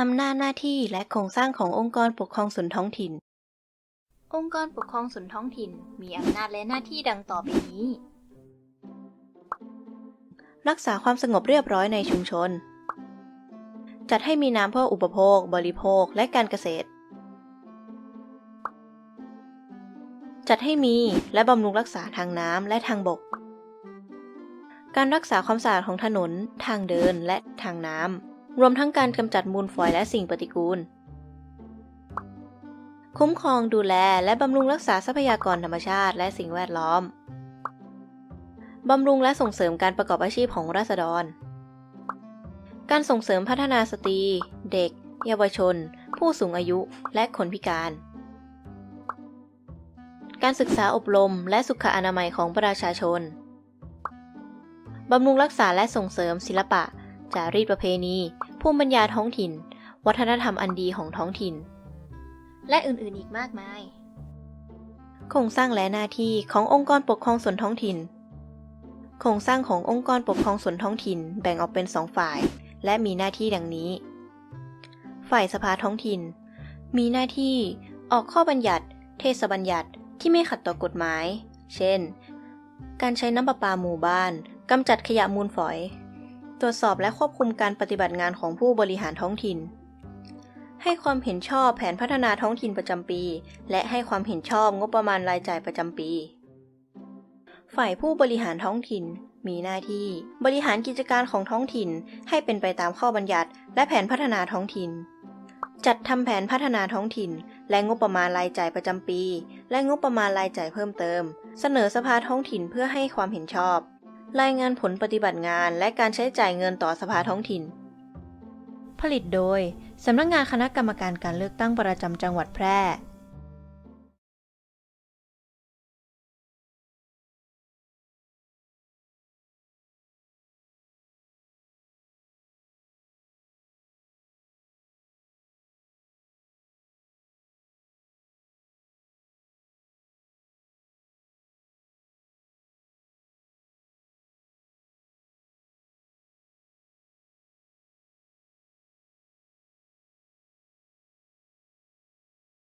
อำนาจหน้าที่และโครงสร้างขององค์กรปกครองส่วนท้องถิ่น องค์กรปกครองส่วนท้องถิ่น มีอำนาจและหน้าที่ดังต่อไปนี้ รักษาความสงบเรียบร้อยในชุมชน จัดให้มีน้ำเพื่ออุปโภค บริโภค และการเกษตร จัดให้มีและบำรุงรักษาทางน้ำและทางบก การรักษาความสะอาดของถนน ทางเดินและทางน้ำ รวมทั้งการกำจัดมูลฝอยและสิ่งปฏิกูล คุ้มครองดูแลและบำรุงรักษาทรัพยากรธรรมชาติและสิ่งแวดล้อม บำรุงและส่งเสริมการประกอบอาชีพของราษฎร การส่งเสริมพัฒนาสตรี เด็ก เยาวชน ผู้สูงอายุและคนพิการ การศึกษาอบรมและสุขอนามัยของประชาชน บำรุงรักษาและส่งเสริมศิลปะจารีตประเพณี ภูมิปัญญาท้องถิ่น วัฒนธรรมอันดีของท้องถิ่น และอื่นๆอีกมากมาย โครงสร้างและหน้าที่ขององค์กรปกครองส่วนท้องถิ่น โครงสร้างขององค์กรปกครองส่วนท้องถิ่นแบ่งออกเป็นสองฝ่าย และมีหน้าที่ดังนี้ ฝ่ายสภาท้องถิ่น มีหน้าที่ออกข้อบัญญัติ เทศบัญญัติที่ไม่ขัดต่อกฎหมาย เช่น การใช้น้ำประปาหมู่บ้าน กำจัดขยะมูลฝอย ตรวจสอบและควบคุมการปฏิบัติงานของผู้บริหารท้องถิ่น ให้ความเห็นชอบแผนพัฒนาท้องถิ่นประจำปี และให้ความเห็นชอบงบประมาณรายจ่ายประจำปี ฝ่ายผู้บริหารท้องถิ่นมีหน้าที่บริหารกิจการของท้องถิ่นให้เป็นไปตามข้อบัญญัติ และแผนพัฒนาท้องถิ่น จัดทำแผนพัฒนาท้องถิ่น และงบประมาณรายจ่ายประจำปี และงบประมาณรายจ่ายเพิ่มเติม เสนอสภาท้องถิ่นเพื่อให้ความเห็นชอบ รายงานผลปฏิบัติงานและการใช้จ่ายเงินต่อสภาท้องถิ่น ผลิตโดย สำนักงานคณะกรรมการการเลือกตั้งประจำจังหวัดแพร่